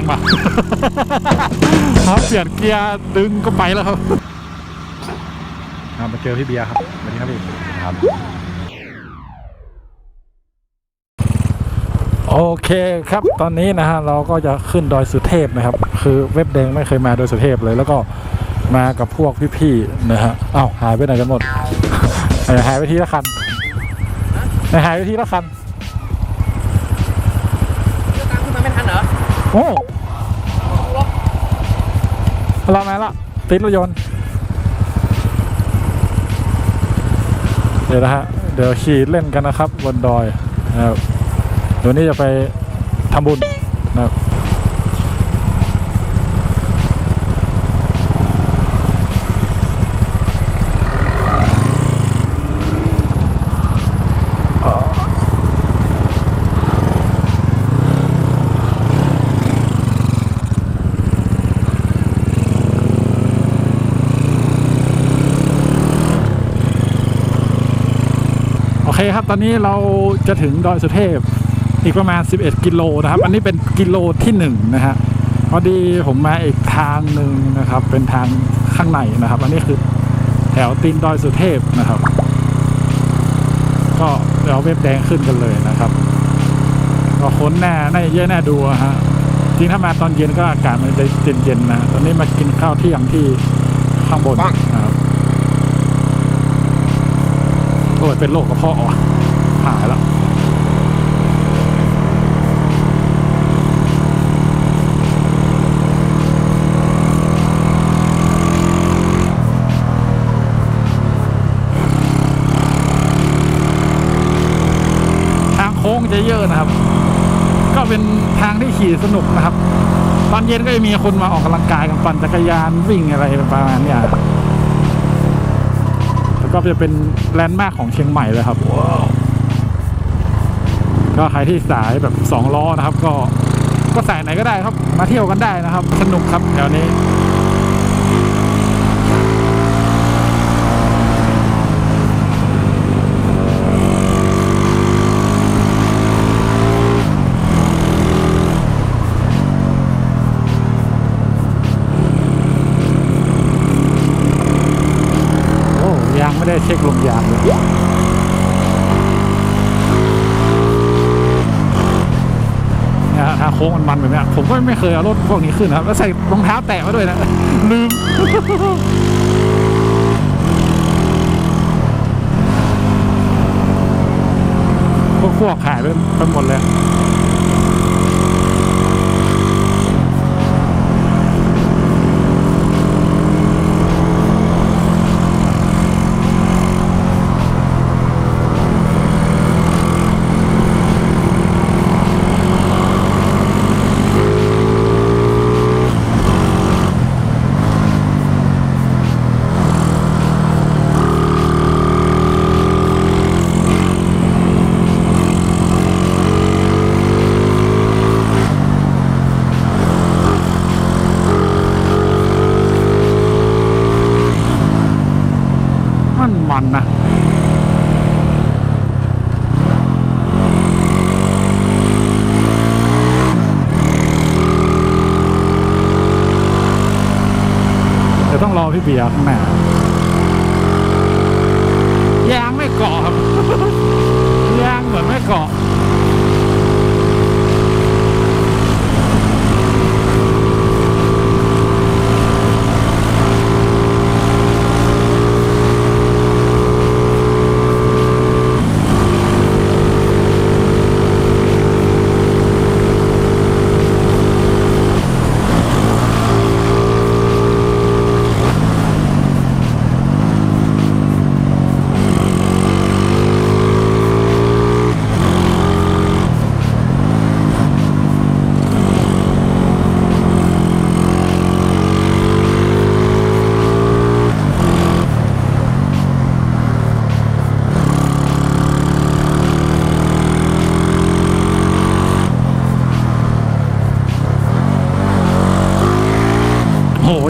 งป่ะครับเปลี่ยนเกียร์ดึงก็ไปแล้วครับครับมาเจอพี่เบียร์ครับสวัสดีครับพี่ครับโอเคครับตอนนี้นะฮะเราก็จะขึ้นดอยสุเทพนะครับ คือเว็บแดงไม่เคยมาดอยสุเทพเลย แล้วก็มากับพวกพี่ๆนะฮะเอ้าหายไปไหนกันหมดหายไปทีละคันหายไปทีละคันตามขึ้นมาไม่ทันเหรอโอ้ เรามาละติดรถยนต์ เดี๋ยวนะฮะ เดี๋ยวขี่เล่นกันนะครับ บนดอยนะครับเดี๋ยวนี้จะไปทำบุญนะครับ ตอนนี้เราจะถึงดอยสุเทพอีกประมาณ 11 กิโลนะครับ อันนี้เป็นกิโลที่หนึ่งนะฮะพอดีผมมาอีกทางหนึ่งนะครับ เป็นทางข้างในนะครับ อันนี้คือแถวตีนดอยสุเทพนะครับ ก็เดี๋ยวเอาเว็บแดงขึ้นกันเลยนะครับก็ค้นแน่น่าจะเยอะแน่ดูอะฮะจริงถ้ามาตอนเย็นก็อากาศมันจะเย็นๆนะตอนนี้มากินข้าวเที่ยงที่ข้างบนนะครับโอ้ยเป็นโรคกระเพาะว่ะ หายแล้วทางโค้งจะเยอะนะครับ ก็เป็นทางที่ขี่สนุกนะครับ ตอนเย็นก็จะมีคนมาออกกำลังกายกันปั่นจักรยานวิ่งอะไรประมาณนี้แล้วก็จะเป็นแลนด์มาร์คของเชียงใหม่เลยครับ ก็ใครที่สายแบบสองล้อนะครับ ก็ก็สายไหนก็ได้ครับ มาเที่ยวกันได้นะครับ สนุกครับแถวนี้ยังไม่ได้เช็คลมยางเลยเนี่ยฮะทาง โค้งมันมันแบบนี้ผมก็ไม่เคยเอารถพวกนี้ขึ้นนะครับแล้วใส่รองเท้าแตะมาด้วยนะ ลืมพวกพวกหายไปหมดเลย มันมันนะ เดี๋ยวต้องรอพี่เบียร์ข้างหน้ายางไม่เกาะครับยางเหมือนไม่เกาะ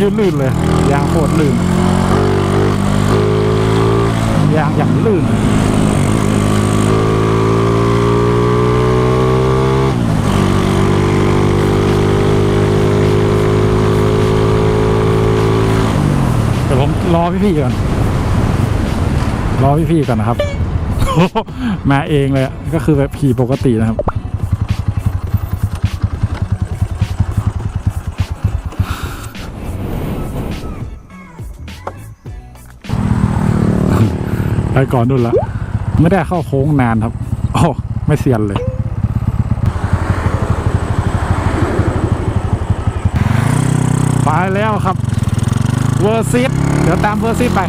ยืดลื่นเลย ยางโคตรลื่น ยางอย่างลื่นเดี๋ยวผมรอพี่พี่ก่อน รอพี่พี่ก่อนนะครับ มาเองเลยก็คือแบบขี่ปกตินะครับ ไปก่อนนู่นละไม่ได้เข้าโค้งนานครับโอ้ไม่เซียนเลย ไปแล้วครับ เวอร์ซิตเดี๋ยวตามเวอร์ซิตไป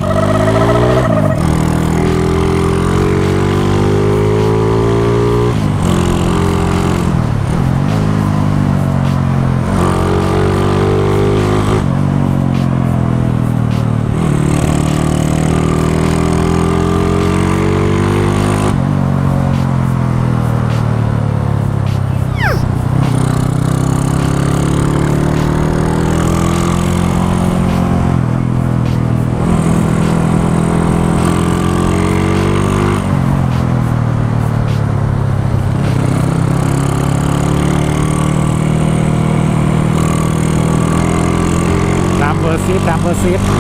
ซิตอร์ซิ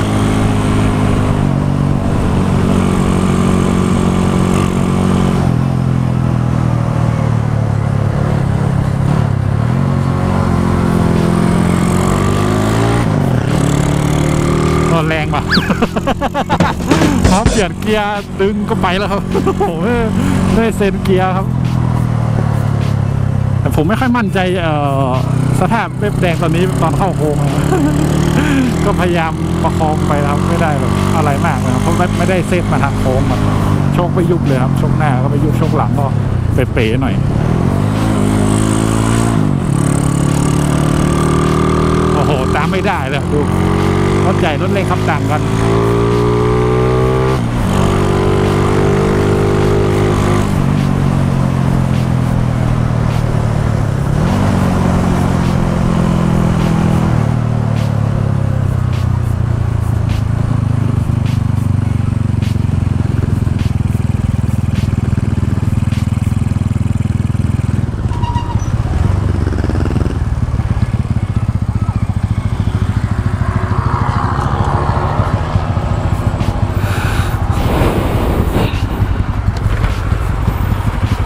ตตอนแรงป่ะครับเปลี่ยนเกียร์ดึงก็ไปแล้วครับผมไม่ไม่ได้เซนเกียร์ครับ แต่ผมไม่ค่อยมั่นใจเอ่อสภาพเว็บแดงตอนนี้ตอนเข้าโค้ง ก็พยายามประคองไปนะครับไม่ได้แบบอะไรมากนะครับเพราะไม่ไม่ได้เซตมาทางโค้งมันโชคไปยุบเลยครับโชคหน้าก็ไปยุบโชคหลังก็เป๋ๆหน่อยโอ้โหตามไม่ได้เลยดูรถใหญ่รถเล็กขับต่างกัน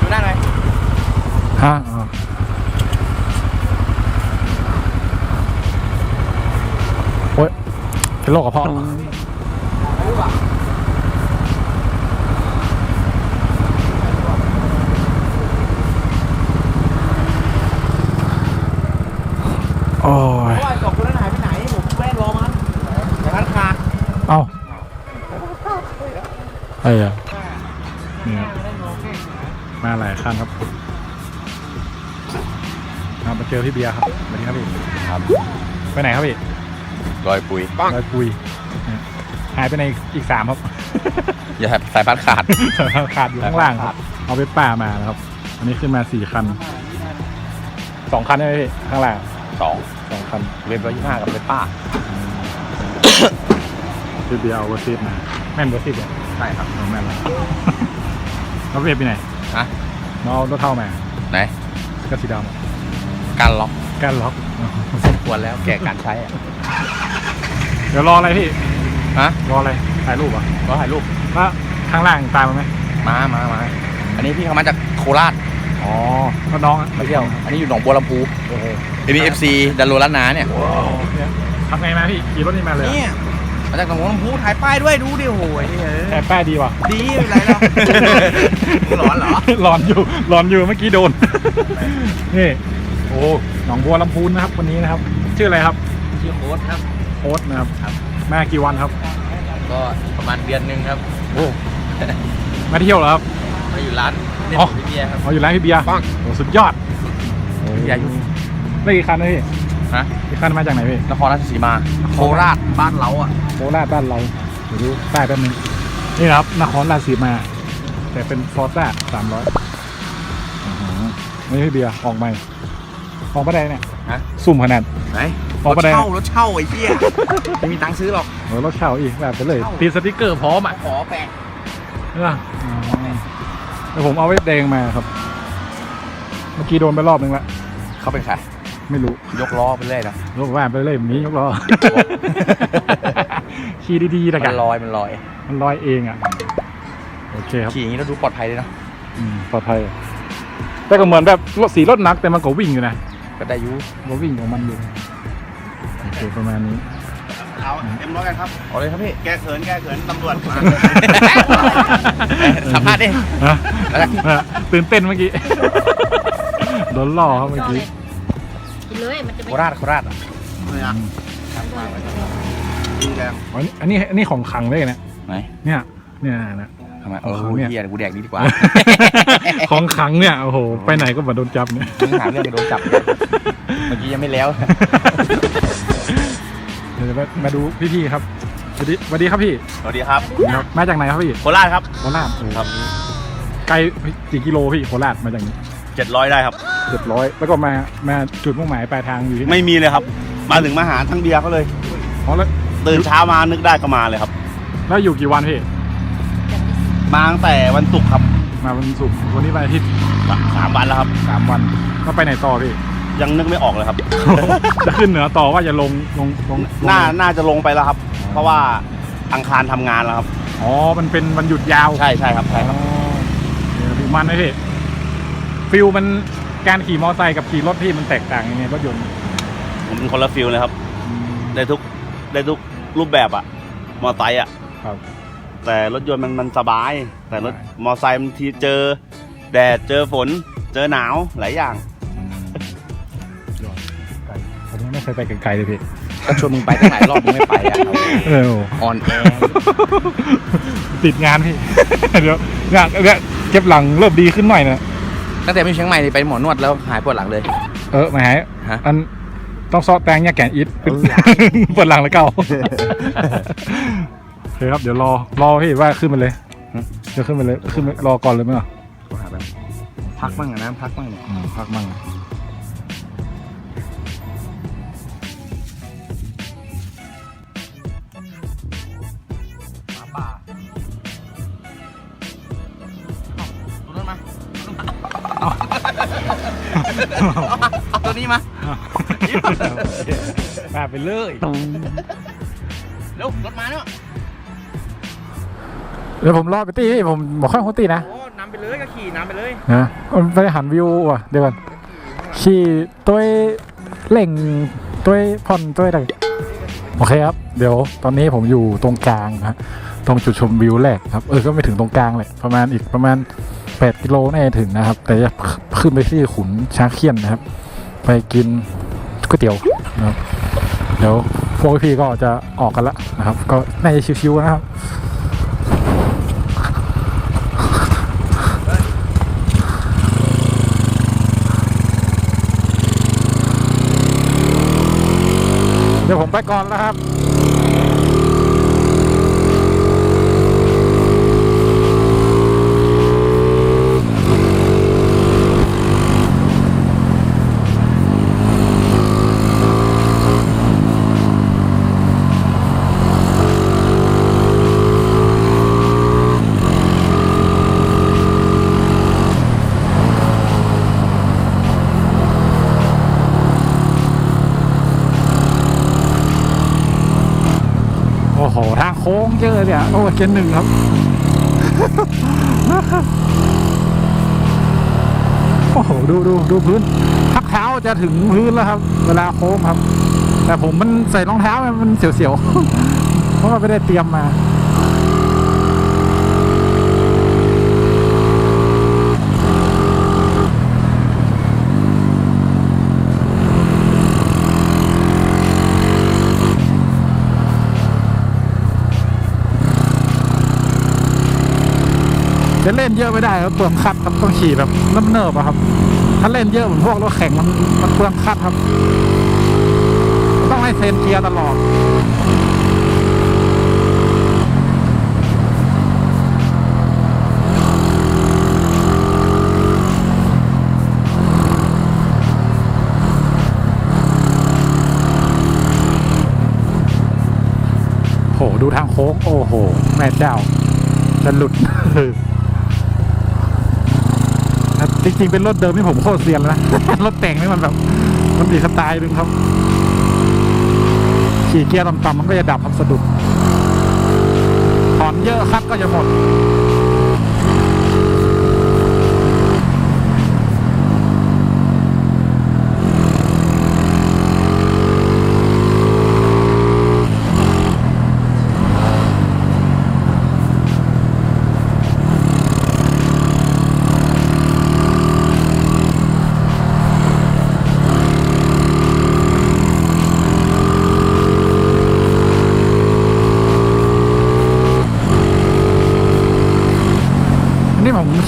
ดูได้ไหม ฮะอ๋อโอ้ยเป็นโรคกระเพาะโอ้ย ว่าสองคนนั้นหายไปไหน ผมแวะรอมันแต่ร้านค้า เอ้าไอ้อะเนี่ยมาหลายคันครับ มามาเจอพี่เบียร์ครับสวัสดีครับพี่ครับไปไหนครับพี่รอยปุ๋ยลอยปุยเนี่ยหายไปในอีกสามครับ อย่าสายพัดขาด ขาดอยู่ข้างล่างครับ เอาไปป่ามานะครับ อันนี้ขึ้นมาสี่คันสองคันใช่ไหมพี่ข้างล่างสองสองคันเว็บร้อยยี่ห้ากับเว็บป้าพี่เบียร์เอาเวอร์ซิตมาแม่นเวอร์ซิตเนี่ยใช่ครับเอาแม่นแล้วแล้วเวฟไปไหนฮะน้องเอารถเท่ามาไหนก็สีด การล็อกำก้านล็อกสมควรแล้วแก่การใช้อะเดี๋ยวรออะไรพี่ฮะรออะไรถ่ายรูปอะก็ถ่ายรูปว่าข้างล่างตามมาไหมมามามาอันนี้พี่เขามาจากโคราชอ๋อก็น้องอะมาเที่ยวอันนี้อยู่หนองบัวลำพูโอ้โหอันนี้เอฟซีดันโลล้านนาเนี่ยเนี่ยทำไงมาพี่ขี่รถนี่มาเลยเหรอเนี่ยมาจากหนองบัวลำพูถ่ายป้ายด้วยดูดิโอ้โหยเออแอบแป้ดีว่ะดีไม่เป็นไรหรอกร้อนเหรอร้อนอยู่ร้อนอยู่เมื่อกี้โดนนี่ โอ้หนองบัวลำพูนนะครับวันนี้นะครับ ชื่ออะไรครับชื่อโค้ดครับ โค้ดนะครับมากี่วันครับ ก็ประมาณเดือนหนึงครับโอ้มาเที่ยวเหรอครับ มาอยู่ร้านเล่นอ๋อ พี่เบียร์ครับ อ๋ออยู่ร้านพี่เบียร์โอ้สุดยอดพี่เบียร์อยู่ ได้กี่คันนะพี่ฮะกี่คันมาจากไหนพี่ นครราชสีมาโคราชบ้านเราอะโคราชบ้านเราเดี๋ยวดูป้ายแป๊บนึงนี่นะครับนครราชสีมา แต่เป็นฟอร์ซ่าสามร้อยไม่ใช่พี่เบียร์ออกใหม่ ออกมาได้เนี่ยฮะซุ่มขนาดไหนออกรมาถได้เช่ารถเช่าไอ้เหี้ยไม่มีตังค์ซื้อหรอกโอ้รถเช่าอีกแบบไปเลยเช่าตีสติกเกอร์พร้อมอะขอแปะเอออ๋อแต่ผมเอาเว็บแดงมาครับ เมื่อกี้โดนไปรอบนึงละเขาเป็นใครไม่รู้ยกล้อไปเรื่อยนะ รถว่าไปเลยแบบนี้ยกล้อ ขี่ดีๆนะมักันนลอยมันลอยมันลอยเองอะโอเคครับขี่อย่างนี้เราดูปลอดภัยเลยเนาะอืมปลอดภัยแต่ก็เหมือนแบบรถสีรถหนักแต่มันก็วิ่งอยู่นะ ก็ได้อยูก็วิ่งของมันอยู่โอเคประมาณนี้ เอาเอ็มร้อยกันครับ เอาเลยครับพี่ แก้เขินแก้เขินตำรวจมาสัมภาษณ์ดิ ฮะแล้วกันฮะตื่นเต้นเมื่อกี้ โดนล่อครับเมื่อกี้กินเลยมันจะไม่โคราชโคราชอะเนี่ยต้องโดนดีแดงอ๋ออันนี้อันนี้ของขังเลยนะ ไหน เนี่ย เนี่ยนะ ทำไมเออของเนี่ย เฮียกูแดกนี้ดีกว่า ของขังเนี่ย โอ้โห ไปไหนก็มาโดนจับเนี่ย มึงหาเรื่องจะโดนจับเนี่ยเมื่อกี้ยังไม่แล้ว เดี๋ยวมามาดูพี่ๆครับสวัสดีสวัสดีครับพี่ สวัสดีครับครับมาจากไหนครับพี่ โคราชครับ โคราชครับ ไกลกี่กิโลพี่โคราชมาจากนี้เจ็ดร้อยได้ครับ เจ็ดร้อยแล้วก็มามาจุดมุ่งหมายปลายทางอยู่ที่ไหนไม่มีเลยครับ มาถึงมาหาทั้งเบียร์เขาเลย อ๋อแล้วตื่นเช้ามานึกได้ก็มาเลยครับ แล้วอยู่กี่วันพี่ มาตั้งแต่วันศุกร์ครับมาวันศุกร์วันนี้วันอาทิตย์สามวันแล้วครับสามวันก็ไปไหนต่อพี่ ยังนึกไม่ออกเลยครับ จะขึ้นเหนือต่อว่าจะลงลงลงลงน่าน่าจะลงไปแล้วครับ เพราะว่าอังคารทำงานแล้วครับอ๋อมันเป็นวันหยุดยาวใช่ใช่ครับใช่ครับอ๋อเดี๋ยวพี่มันไหมพี่ฟิลมันการขี่มอเตอร์ไซค์กับขี่รถพี่มันแตกต่างยังไงรถยนต์ผมเป็นคนละฟิลเลยครับได้ทุกได้ทุกรูปแบบอะมอไซค์อะครับ แต่รถยนต์มันมันสบาย แต่รถใช่มอไซค์บางทีเจอ แดดเจอฝน เจอหนาวหลายอย่างยอดไกลผมยังไม่เคยไปไกลๆเลยพี่ก็ชวนมึงไปตั้งหลายรอบมึงไม่ไปอะเออออนแอร์ติดงานพี่เดี๋ยวอยากอยากเก็บหลังเริ่มดีขึ้นหน่อยนะตั้งแต่ไปเชียงใหม่นี่ไปหมอนวดแล้วหายปวดหลังเลย เออมาหายฮะอันต้องซอแตงเนี่ยแกนอิดเออปวดหลังแล้วเก่าโอ เคครับเดี๋ยวรอรอพี่ว่าขึ้นมาเลยเดี๋ยวขึ้นมาเลยขึ้นมารอก่อนเลยไหมล่ะพักบ้างอะนะพักบ้างเนี่ยอืมพักมั่งหมาป่าตัวนั้นมาเอาตัวนี้มามาไปเลย เร็วรถมาเนาะ เดี๋ยวผมรอไปตีพี่ผมบอกข้างหัวตีนะโอ้นำไปเลยก็ขี่นำไปเลยนะมันไปหันวิวว่ะเดี๋ยวก่อนขี่ตัวเล่งตัวผ่อนตัวอะไรโอเคครับ เดี๋ยวตอนนี้ผมอยู่ตรงกลางนะตรงจุดชมวิวแรกครับเออก็ไม่ถึงตรงกลางเลยประมาณอีกประมาณ 8 กิโลน่าจะถึงนะครับ แต่จะขึ้นไปที่ขุนช้างเขี้ยนนะครับ ไปกินก๋วยเตี๋ยวนะครับเดี๋ยวพวกพี่ก็จะออกกันละนะครับ ก็น่าจะชิวๆนะครับ เดี๋ยวผมไปก่อนแล้วครับ โอ้โห ทางโค้ง เนี่ย โอ้เกนหนึ่งครับ โอ้โห ดูดูดูพื้นทักเท้าจะถึงพื้นแล้วครับ เวลาโค้งครับ แต่ผมมันใส่รองเท้ามันเสียวๆ เพราะว่าไม่ได้เตรียมมา จะเล่นเยอะไม่ได้ครับเปลืองคัดครับต้องขี่แบบเนิบๆอะครับ ถ้าเล่นเยอะเหมือนพวกรถแข่งมันมันเปลืองคัดครับ ต้องให้เซนเกียร์ตลอดโหดูทางโค้งโอ้โห แม่เจ้าจะหลุด จริงๆ เป็นรถเดิมที่ผมโคตรเซียนแล้วนะ รถแต่งนี่มันแบบ มันดีสไตล์นึงครับ ขี่เกียร์ต่ำๆมันก็จะดับครับสะดุดถอนเยอะครับก็จะหมด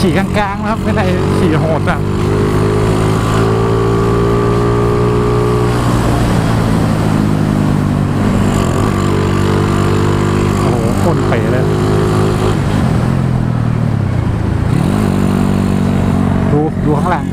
ขี่กลางๆนะครับไม่ได้ขี่โหดอะโอ้โหคนเป๋เลยดูดูข้างหลัง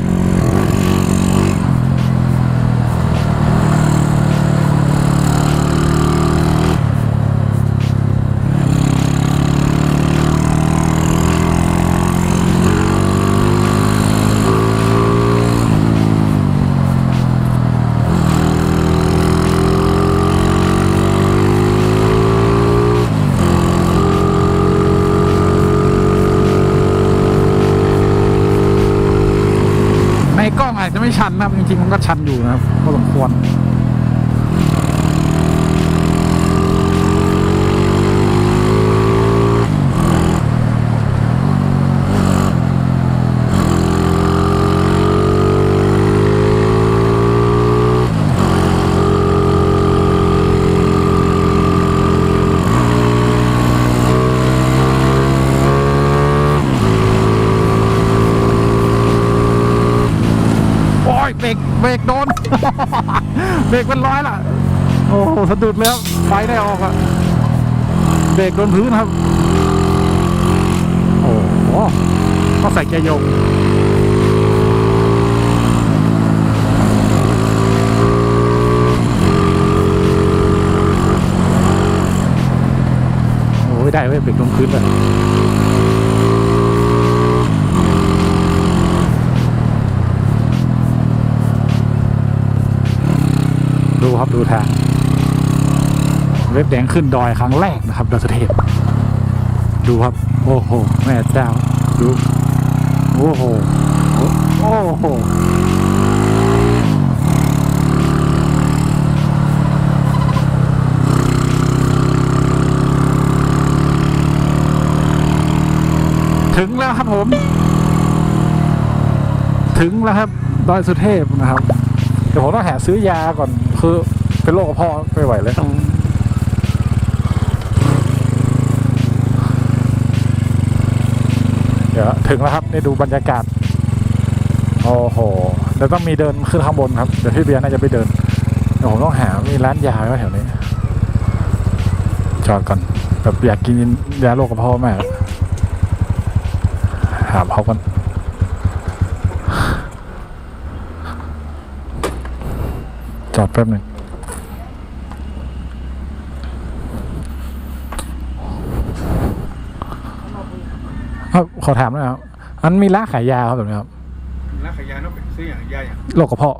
ในกล้องอาจจะไม่ชันนะครับ จริงๆ มันก็ชันอยู่นะครับพอสมควร โอ้ยเบรกเบรกโดน เป็นร้อยล่ะ โอ้โหสะดุดแล้วไฟได้ออกอะเบรกโดนพื้นครับ โอ้โหก็ใส่เกียร์โยงโอ้ยได้เว้ยเบรกโดนพื้นเลย ดูครับดูทาง เว็บแดงขึ้นดอยครั้งแรกนะครับดอยสุเทพดูครับ โอ้โห แม่เจ้า ดู โอ้โห โอ้โหถึงแล้วครับผม ถึงแล้วครับดอยสุเทพนะครับ เดี๋ยวผมต้องหาซื้อยาก่อนคือ เป็นโรคกระเพาะไม่ไหวเลยเดี๋ยวถึงแล้วครับนี่ดูบรรยากาศ โอ้โหเดี๋ยวต้องมีเดินขึ้นข้างบนครับเดี๋ยวพี่เบียร์น่าจะไปเดินเดี๋ยวผมต้องหามีร้านยาไหมแถวนี้ จอดก่อนแบบอยากกินยาโรคกระเพาะมากหาเขาก่อนจอดแป๊บหนึ่งครับ ขอถามหน่อยครับอันมีร้านขายยาครับแบบนี้ครับร้านขายยาน้องไปซื้ออย่างยาอย่างโรคกระเพาะ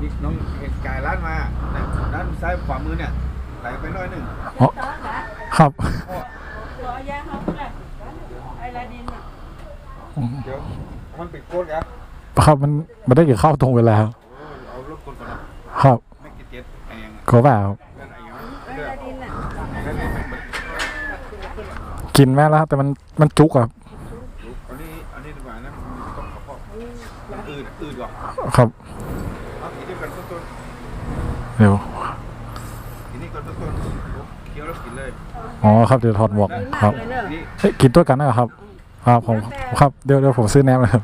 นี่น้องเห็นกายร้านมาแต่ด้านซ้ายขวามือเนี่ยไหลไปน้อยหนึ่งอ๋อครับตัวยาเขาแหละไอลาดินอะเดี๋ยวมันปิดโคตรครับครับมันมันได้เกี่ยวเข้าตรงเวลาครับเอารถคนก่อนนะครับไม่กินเจ็ดไอ้ยังก็ว่าครับเรื่องไอ้ยังไอลาดินอะนั่นนี่มันมันกินแม่แล้วครับแต่มันมันจุกอะ มันอืดอืดกว่าครับเอาทีนี้กันต้นเดี๋ยวๆทีนี้กันต้นๆเคี้ยวแล้วกินเลยอ๋อครับเดี๋ยวถอดหมวกครับเลยเนอะนี่เฮ้ยกินตัวกันนะครับครับผมครับเดี๋ยวเดี๋ยวผมซื้อแนมเลยครับ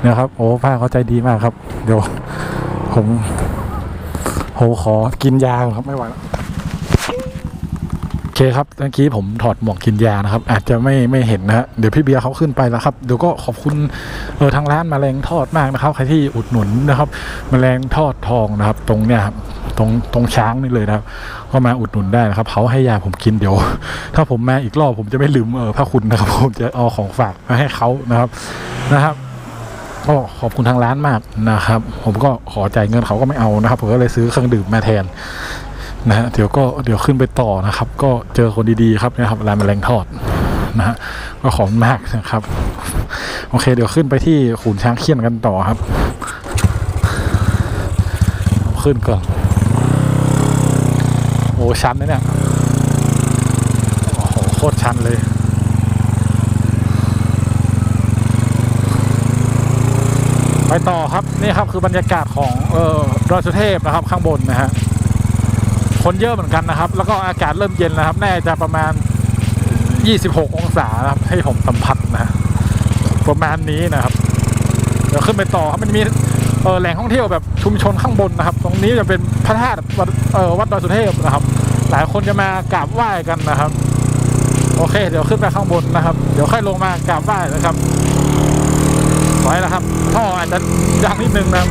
เนี่ยครับโอ้ป้าเขาใจดีมากครับ เดี๋ยว ผมผมขอกินยาก่อนครับไม่ไหวแล้ว อเคครับเมื่อกี้ผมถอดหมวกกินยานะครับ อาจจะไม่ไม่เห็นนะฮะเดี๋ยวพี่เบียร์เขาขึ้นไปแล้วครับเดี๋ยวก็ขอบคุณเออทางร้านแมลงทอดมากนะครับ ใครที่อุดหนุนนะครับแมลงทอดทองนะครับ ตรงเนี่ยครับตรงตรงช้างนี่เลยนะครับก็มาอุดหนุนได้นะครับเขาให้ยาผมกินเดี๋ยว ถ้าผมมาอีกรอบผมจะไม่ลืมเออพระคุณนะครับผมจะเอาของฝากมาให้เขานะครับนะครับก็ขอบคุณทางร้านมากนะครับ ผมก็ขอจ่ายเงินเขาก็ไม่เอานะครับ ผมก็เลยซื้อเครื่องดื่มมาแทน นะฮะเดี๋ยวก็เดี๋ยวขึ้นไปต่อนะครับ ก็เจอคนดีๆครับนะครับร้านแมลงทอดนะฮะก็ขอบมากนะครับ โอเค เดี๋ยวขึ้นไปที่ขุนช้างเขียนกันต่อครับ ขึ้นก่อนโอ้ชันนะเนี่ยโอ้โหโคตรชันเลยไปต่อครับนี่ครับคือบรรยากาศของเอ่อดอยสุเทพนะครับข้างบนนะฮะ คนเยอะเหมือนกันนะครับ แล้วก็อากาศเริ่มเย็นแล้วครับ น่าจะประมาณ 26 องศานะครับ ให้ผมสัมผัสนะประมาณนี้นะครับ เดี๋ยวขึ้นไปต่อครับมันมีเออแหล่งท่องเที่ยวแบบชุมชนข้างบนนะครับ ตรงนี้จะเป็นพระธาตุวัดเออวัดดอยสุเทพนะครับ หลายคนจะมากราบไหว้กันนะครับ โอเค เดี๋ยวขึ้นไปข้างบนนะครับ เดี๋ยวค่อยลงมากราบไหว้นะครับไว้แล้วครับท่ออาจจะดังนิดนึงนะครับ